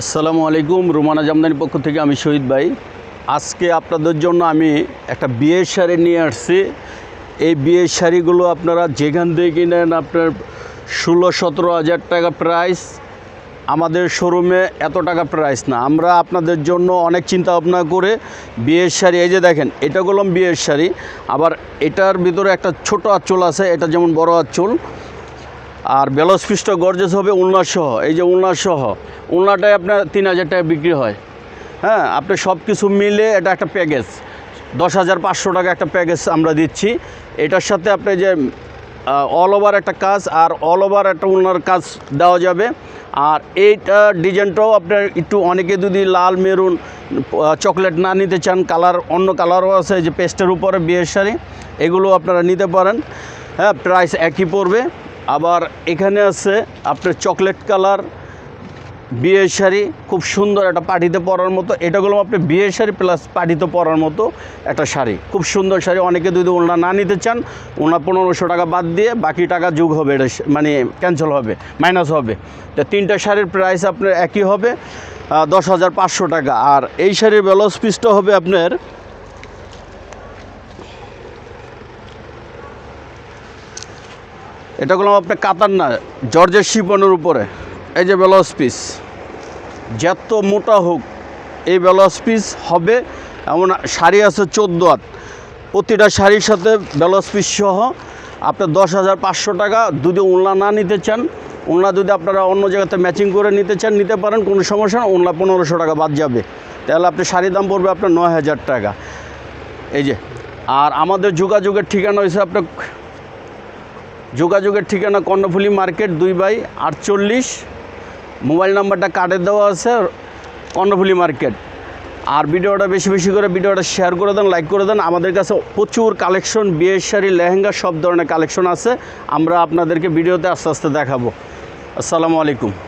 আসসালামু আলাইকুম, রুমানা জামদানির পক্ষ থেকে আমি শহীদ ভাই। আজকে আপনাদের জন্য আমি একটা বিয়ের শাড়ি নিয়ে আসছি। এই বিয়ের শাড়িগুলো আপনারা যেখান থেকে কিনেন আপনার ষোলো, সতেরো হাজার টাকা প্রাইস আমাদের শোরুমে এত টাকা প্রাইস না। আমরা আপনাদের জন্য অনেক চিন্তা ভাবনা করে বিয়ের শাড়ি, এই যে দেখেন, এটা করলাম বিয়ের শাড়ি। আবার এটার ভিতরে একটা ছোট আঁচল আছে, এটা যেমন বড় আঁচল। আর ব্লাউজ পিসটা গর্জেস হবে উলনা সহ, এই যে উলনা সহ। উলনাটাই আপনার তিন হাজার টাকা বিক্রি হয়। হ্যাঁ আপনি সব কিছু মিলে এটা একটা প্যাকেজ। দশ হাজার পাঁচশো টাকা একটা প্যাকেজ আমরা দিচ্ছি। এটার সাথে আপনি যে অল ওভার একটা কাজ আর অল ওভার একটা উলনার কাজ দেওয়া যাবে। আর এইটা ডিজাইনটাও আপনার একটু অনেকে যদি লাল, মেরুন চকলেট না নিতে চান, কালার, অন্য কালারও আছে যে পেস্টের উপরে বিয়ের শাড়ি, এগুলো আপনারা নিতে পারেন। হ্যাঁ প্রাইস একই পড়বে। আবার এখানে আছে আপনার চকলেট কালার, বিয়ের শাড়ি, খুব সুন্দর একটা পার্টিতে পরার মতো। এটা এটাগুলো আপনি বিয়ের শাড়ি প্লাস পার্টিতে পরার মতো একটা শাড়ি। খুব সুন্দর শাড়ি, অনেকে যদি ওনা না নিতে চান ওনা পনেরোশো টাকা বাদ দিয়ে বাকি টাকা যোগ হবে, এটা মানে ক্যান্সেল হবে মাইনাস হবে। তো তিনটা শাড়ির প্রাইস আপনার একই হবে দশ হাজার পাঁচশো টাকা। আর এই শাড়ির ব্লাউজ পিসটা হবে আপনার এটা করলাম আপনার কাতার না জর্জের শিপনের উপরে। এই যে ব্লাউজ পিস যত মোটা হোক, এই ব্লাউজ পিস হবে, এমন শাড়ি আছে চোদ্দ হাত। প্রতিটা শাড়ির সাথে ব্লাউজ পিস সহ আপনার দশ হাজার পাঁচশো টাকা যদি উনলা না নিতে চান উনলা যদি আপনারা অন্য জায়গাতে ম্যাচিং করে নিতে চান, নিতে পারেন, কোনো সমস্যা না উনলা পনেরোশো টাকা বাদ যাবে। তাহলে আপনি শাড়ির দাম পড়বে আপনার নয় হাজার টাকা। এই যে, আর আমাদের যোগাযোগের ঠিকানা হয়েছে আপনার যোগাযোগের ঠিকানা কর্ণফুলি মার্কেট দুই বাই আটচল্লিশ। মোবাইল নাম্বারটা কার্ডে দেওয়া আছে, কর্ণফুলি মার্কেট। আর ভিডিওটা বেশি বেশি করে ভিডিওটা শেয়ার করে দেন লাইক করে দেন। আমাদের কাছে প্রচুর কালেকশন বিয়ের শাড়ি, লেহেঙ্গা, সব ধরনের কালেকশন আছে। আমরা আপনাদেরকে ভিডিওতে আস্তে আস্তে দেখাবো। আসসালামু আলাইকুম।